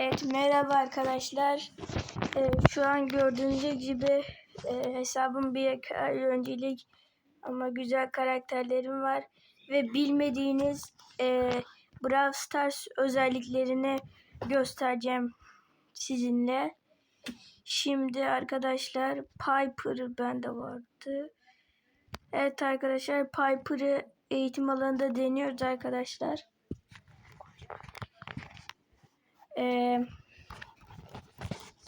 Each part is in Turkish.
Evet merhaba arkadaşlar. Ee, şu an gördüğünüz gibi e, hesabım bir öncelik ama güzel karakterlerim var ve bilmediğiniz e, Brawl Stars özelliklerini göstereceğim sizinle. Şimdi arkadaşlar Piper bende vardı. Evet arkadaşlar Piper'ı eğitim alanında deniyoruz arkadaşlar. Ee,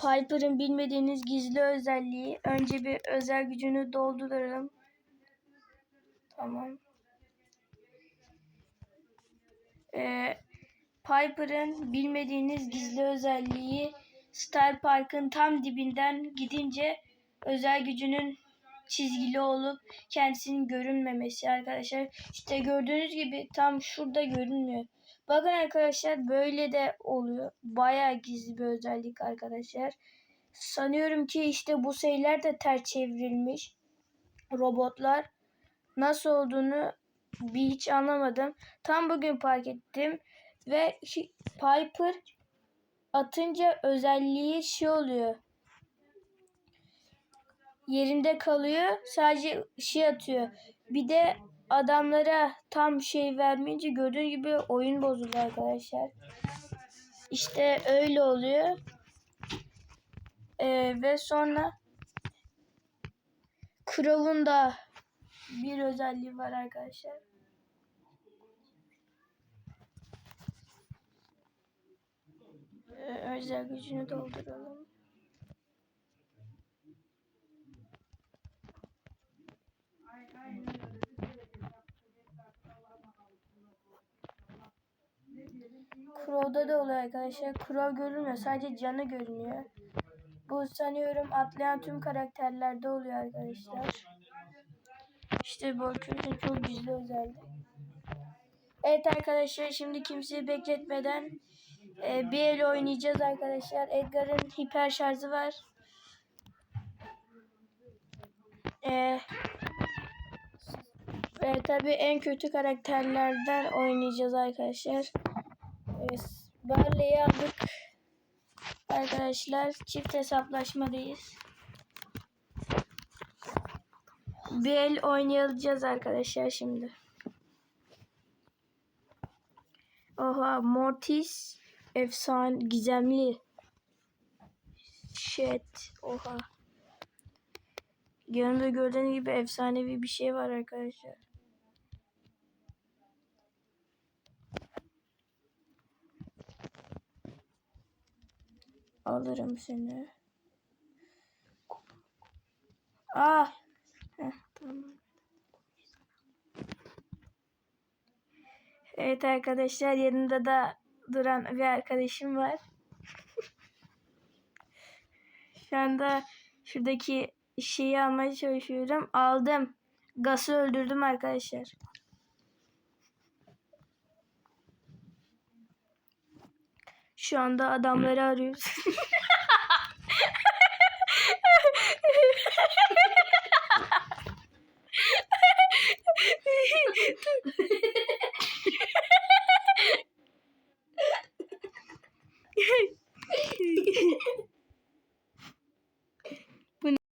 Piper'ın bilmediğiniz gizli özelliği. Önce bir özel gücünü dolduralım. Tamam. Ee, Piper'ın bilmediğiniz gizli özelliği Star Park'ın tam dibinden gidince özel gücünün çizgili olup kendisinin görünmemesi arkadaşlar. İşte gördüğünüz gibi tam şurada görünmüyor. Bakın arkadaşlar böyle de oluyor. Bayağı gizli bir özellik arkadaşlar. Sanıyorum ki işte bu şeyler de ters çevrilmiş. Robotlar. Nasıl olduğunu bir hiç anlamadım. Tam bugün fark ettim. Ve Piper atınca özelliği şey oluyor. Yerinde kalıyor. Sadece şey atıyor. Bir de adamlara tam şey vermeyince gördüğün gibi oyun bozuluyor arkadaşlar. İşte öyle oluyor. Ee, ve sonra Crow'un da bir özelliği var arkadaşlar. Ee, özel gücünü dolduralım. Crow'da da oluyor arkadaşlar. Crow görünmüyor. Sadece canı görünüyor. Bu sanıyorum atlayan tüm karakterlerde oluyor arkadaşlar. İşte bu çocuğun çok gizli özelliği. Evet arkadaşlar şimdi kimseyi bekletmeden e, bir el oynayacağız arkadaşlar. Edgar'ın hiper şarjı var. E, ve tabii en kötü karakterlerden oynayacağız arkadaşlar. Barley'i aldık. Arkadaşlar çift hesaplaşmadayız. Bir el oynayacağız arkadaşlar şimdi. Oha Mortis efsane gizemli. Shit oha. Yanımda gördüğünüz gibi efsanevi bir şey var arkadaşlar. Alırım seni. Ah. Heh, tamam. Evet arkadaşlar yanında da duran bir arkadaşım var. Şu anda şuradaki şeyi almaya çalışıyorum. Aldım. Gas'ı öldürdüm arkadaşlar. Şu anda adamları arıyoruz.